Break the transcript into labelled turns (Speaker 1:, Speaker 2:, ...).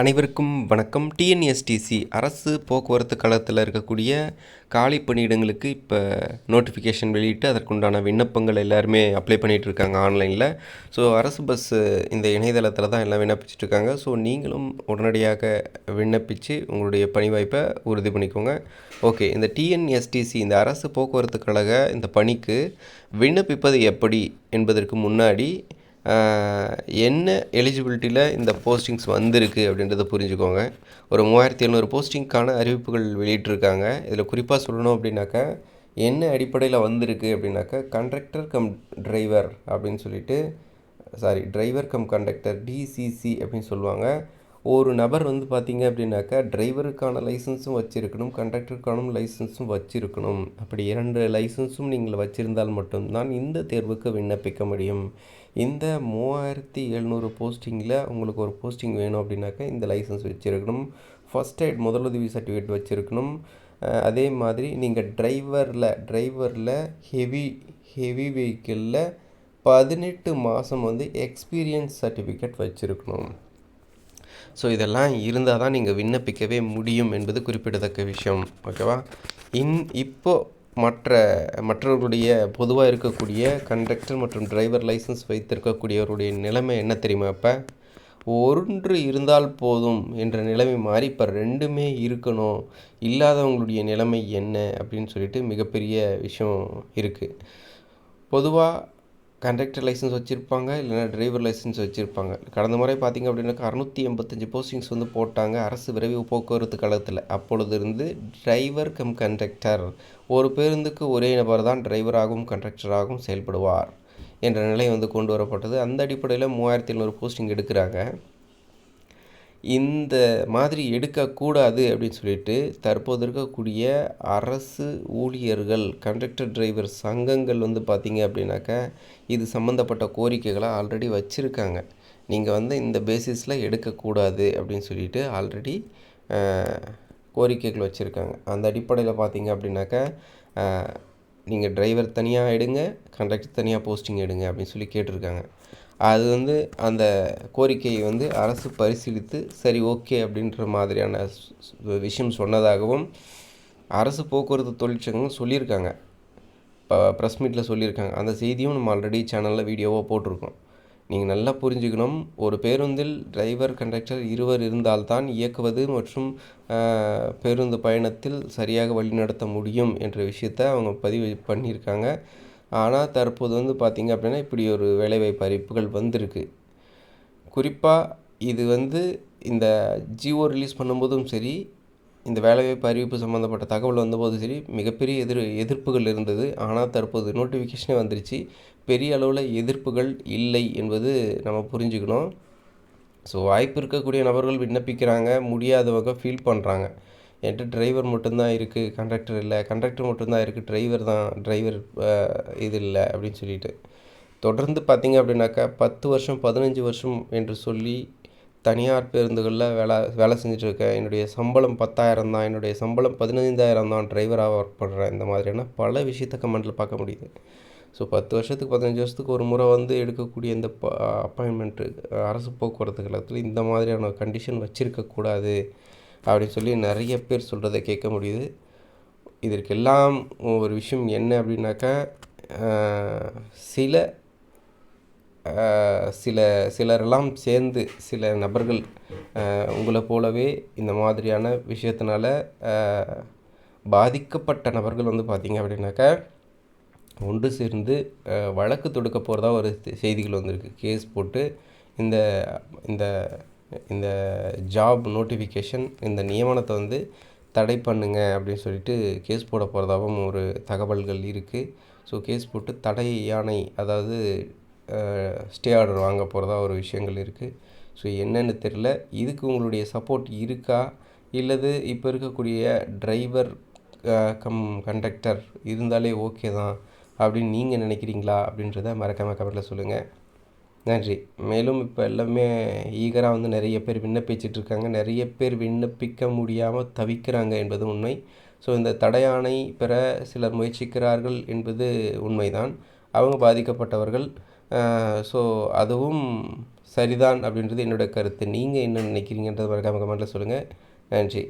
Speaker 1: அனைவருக்கும் வணக்கம். டிஎன்எஸ்டிசி அரசு போக்குவரத்து கழகத்தில் இருக்கக்கூடிய காலி பணியிடங்களுக்கு இப்போ நோட்டிஃபிகேஷன் வெளியிட்டு அதற்குண்டான விண்ணப்பங்கள் எல்லாருமே அப்ளை பண்ணிகிட்டு இருக்காங்க ஆன்லைனில் ஸோ அரசு பஸ்ஸு இந்த இணையதளத்தில் தான் எல்லாம் விண்ணப்பிச்சுட்டு இருக்காங்க ஸோ நீங்களும் உடனடியாக விண்ணப்பித்து உங்களுடைய பணி வாய்ப்பை உறுதி பண்ணிக்கோங்க. ஓகே இந்த டிஎன்எஸ்டிசி இந்த அரசு போக்குவரத்து கழக இந்த பணிக்கு விண்ணப்பிப்பது எப்படி என்பதற்கு முன்னாடி என்ன எலிஜிபிலிட்டியில் இந்த போஸ்டிங்ஸ் வந்திருக்கு அப்படின்றத புரிஞ்சுக்கோங்க. ஒரு மூவாயிரத்தி எழுநூறு போஸ்டிங்க்கான அறிவிப்புகள் வெளியிட்டிருக்காங்க. இதில் குறிப்பாக சொல்லணும் அப்படின்னாக்கா என்ன அடிப்படையில் வந்திருக்கு அப்படின்னாக்கா கண்டக்டர் கம் டிரைவர் அப்படின்னு சொல்லிட்டு sorry driver cum conductor DCC அப்படின்னு சொல்லுவாங்க. ஒரு நபர் வந்து பார்த்தீங்க அப்படின்னாக்கா டிரைவருக்கான லைசன்ஸும் வச்சுருக்கணும் கண்டக்டருக்கான லைசன்ஸும் வச்சுருக்கணும். அப்படி இரண்டு லைசன்ஸும் நீங்கள் வச்சிருந்தால் மட்டும்தான் இந்த தேர்வுக்கு விண்ணப்பிக்க முடியும். இந்த மூவாயிரத்தி எழுநூறு போஸ்டிங்கில் உங்களுக்கு ஒரு போஸ்டிங் வேணும் அப்படின்னாக்கா இந்த லைசன்ஸ் வச்சுருக்கணும். ஃபஸ்ட் எய்ட் முதலுதவி சர்டிஃபிகேட் வச்சுருக்கணும். அதே மாதிரி நீங்கள் டிரைவரில் டிரைவரில் ஹெவி ஹெவி வெஹிக்கிளில் பதினெட்டு மாதம் வந்து எக்ஸ்பீரியன்ஸ் சர்டிஃபிகேட் வச்சுருக்கணும். ஸோ இதெல்லாம் இருந்தால் தான் நீங்கள் விண்ணப்பிக்கவே முடியும் என்பது குறிப்பிடத்தக்க விஷயம். ஓகேவா இன் இப்போ மற்ற மற்றவர்களுடைய பொதுவாக இருக்கக்கூடிய கண்டக்டர் மற்றும் டிரைவர் லைசன்ஸ் வைத்திருக்கக்கூடியவருடைய நிலைமை என்ன தெரியுமா இப்போ ஒன்று இருந்தால் போதும் என்ற நிலைமை மாறி இப்போ ரெண்டுமே இருக்கணும். இல்லாதவங்களுடைய நிலைமை என்ன? அப்படின்னு சொல்லிட்டு மிகப்பெரிய விஷயம் இருக்குது பொதுவாக கண்டக்டர் லைசன்ஸ் வச்சுருப்பாங்க இல்லைனா டிரைவர் லைசன்ஸ் வச்சுருப்பாங்க. கடந்த முறை பார்த்திங்க அப்படின்னாக்கா அறுநூற்றி எண்பத்தஞ்சு போஸ்டிங்ஸ் வந்து போட்டாங்க அரசு விரைவு போக்குவரத்து கழகத்தில் அப்பொழுது இருந்து டிரைவர் கம் கண்டக்டர் ஒரு பேருந்துக்கு ஒரே நபர் தான் டிரைவராகவும் கண்டக்டராகவும் செயல்படுவார் என்ற நிலை வந்து கொண்டு வரப்பட்டது. அந்த அடிப்படையில் மூவாயிரத்தி எழுநூறு போஸ்டிங் எடுக்கிறாங்க. இந்த மாதிரி எடுக்கக்கூடாது அப்படின்னு சொல்லிட்டு தற்போது இருக்கக்கூடிய அரசு ஊழியர்கள் கண்டக்டர் டிரைவர் சங்கங்கள் வந்து பார்த்திங்க அப்படின்னாக்கா இது சம்மந்தப்பட்ட கோரிக்கைகளை ஆல்ரெடி வச்சுருக்காங்க. நீங்கள் வந்து இந்த பேசிஸில் எடுக்கக்கூடாது அப்படின்னு சொல்லிட்டு ஆல்ரெடி கோரிக்கைகள் வச்சுருக்காங்க. அந்த அடிப்படையில் பார்த்தீங்க அப்படின்னாக்கா நீங்கள் டிரைவர் தனியாக எடுங்க கண்டக்டர் தனியாக போஸ்டிங் எடுங்க அப்படின்னு சொல்லி கேட்டிருக்காங்க. அது வந்து அந்த கோரிக்கையை வந்து அரசு பரிசீலித்து சரி ஓகே அப்படின்ற மாதிரியான விஷயம் சொன்னதாகவும் அரசு போக்குவரத்து தொழிற்சங்கம் சொல்லியிருக்காங்க. இப்போ ப்ரெஸ் மீட்டில் சொல்லியிருக்காங்க. அந்த செய்தியும் நம்ம ஆல்ரெடி சேனலில் வீடியோவாக போட்டிருக்கோம். நீங்கள் நல்லா புரிஞ்சுக்கணும். ஒரு பேருந்தில் டிரைவர் கண்டக்டர் இருவர் இருந்தால்தான் இயக்குவது மற்றும் பேருந்து பயணத்தில் சரியாக வழிநடத்த முடியும் என்ற விஷயத்தை அவங்க பதிவு பண்ணியிருக்காங்க. ஆனால் தற்போது வந்து பார்த்திங்க அப்படின்னா இப்படி ஒரு வேலைவாய்ப்பு அறிவிப்புகள் வந்திருக்கு. குறிப்பாக இது வந்து இந்த ஜியோ ரிலீஸ் பண்ணும்போதும் சரி இந்த வேலைவாய்ப்பு அறிவிப்பு சம்மந்தப்பட்ட தகவல் வந்தபோதும் சரி மிகப்பெரிய எதிர் எதிர்ப்புகள் இருந்தது. ஆனால் தற்போது நோட்டிஃபிகேஷனே வந்துருச்சு. பெரிய அளவில் எதிர்ப்புகள் இல்லை என்பது நம்ம புரிஞ்சுக்கணும். ஸோ வாய்ப்பு இருக்கக்கூடிய நபர்கள் விண்ணப்பிக்கிறாங்க முடியாதவங்க ஃபீல் பண்ணுறாங்க என்கிட்ட டிரைவர் மட்டும்தான் இருக்குது கண்டக்டர் இல்லை. கண்டக்டர் மட்டும்தான் இருக்குது டிரைவர் தான் டிரைவர் இது இல்லை அப்படின்னு சொல்லிட்டு. தொடர்ந்து பார்த்தீங்க அப்படின்னாக்கா பத்து வருஷம் பதினஞ்சு வருஷம் என்று சொல்லி தனியார் பேருந்துகளில் வேலை வேலை செஞ்சிட்ருக்கேன் இருக்கேன் என்னுடைய சம்பளம் பத்தாயிரம் தான். என்னுடைய சம்பளம் பதினைந்தாயிரம் தான் டிரைவராக ஒர்க் பண்ணுறேன் இந்த மாதிரியான பல விஷயத்த கமெண்ட்டில் பார்க்க முடியுது. ஸோ பத்து வருஷத்துக்கு பதினஞ்சு வருஷத்துக்கு ஒரு முறை வந்து எடுக்கக்கூடிய இந்த அப்பாயின்மெண்ட்டு அரசு போக்குவரத்து கழகத்தில் இந்த மாதிரியான கண்டிஷன் வச்சுருக்கக்கூடாது அப்படின்னு சொல்லி நிறைய பேர் சொல்கிறத கேட்க முடியுது. இதற்கெல்லாம் ஒரு விஷயம் என்ன அப்படின்னாக்கா சில சில சிலரெல்லாம் சேர்ந்து சில நபர்கள் உங்களை போலவே இந்த மாதிரியான விஷயத்தினால பாதிக்கப்பட்ட நபர்கள் வந்து பார்த்திங்க அப்படின்னாக்கா ஒன்று சேர்ந்து வழக்கு தொடுக்க போகிறதா ஒரு செய்திகள் வந்திருக்கு. கேஸ் போட்டு இந்த இந்த இந்த ஜாப் நோட்டிஃபிகேஷன் இந்த நியமனத்தை வந்து தடை பண்ணுங்க அப்படின்னு சொல்லிட்டு கேஸ் போட போகிறதாகவும் ஒரு தகவல்கள் இருக்குது ஸோ கேஸ் போட்டு தடை யானை அதாவது ஸ்டே ஆர்டர் வாங்க போகிறதா ஒரு விஷயங்கள் இருக்குது ஸோ என்னென்னு தெரில இதுக்கு உங்களுடைய சப்போர்ட் இருக்கா? இல்லது இப்போ இருக்கக்கூடிய டிரைவர் கம் கண்டக்டர் இருந்தாலே ஓகே தான் அப்படின்னு நீங்கள் நினைக்கிறீங்களா அப்படின்றத மறக்காமல் கமெண்ட்டில் சொல்லுங்கள் நன்றி. மேலும் இப்போ எல்லாமே ஈகராக வந்து நிறைய பேர் விண்ணப்பிச்சிட்டு இருக்காங்க நிறைய பேர் விண்ணப்பிக்க முடியாமல் தவிக்கிறாங்க என்பது உண்மை. ஸோ இந்த தடையானை பெற சிலர் முயற்சிக்கிறார்கள் என்பது உண்மைதான். அவங்க பாதிக்கப்பட்டவர்கள். ஸோ அதுவும் சரிதான் அப்படின்றது என்னோடய கருத்து. நீங்கள் என்ன நினைக்கிறீங்கன்றது மறக்காம கமெண்ட்டில் சொல்லுங்கள் நன்றி.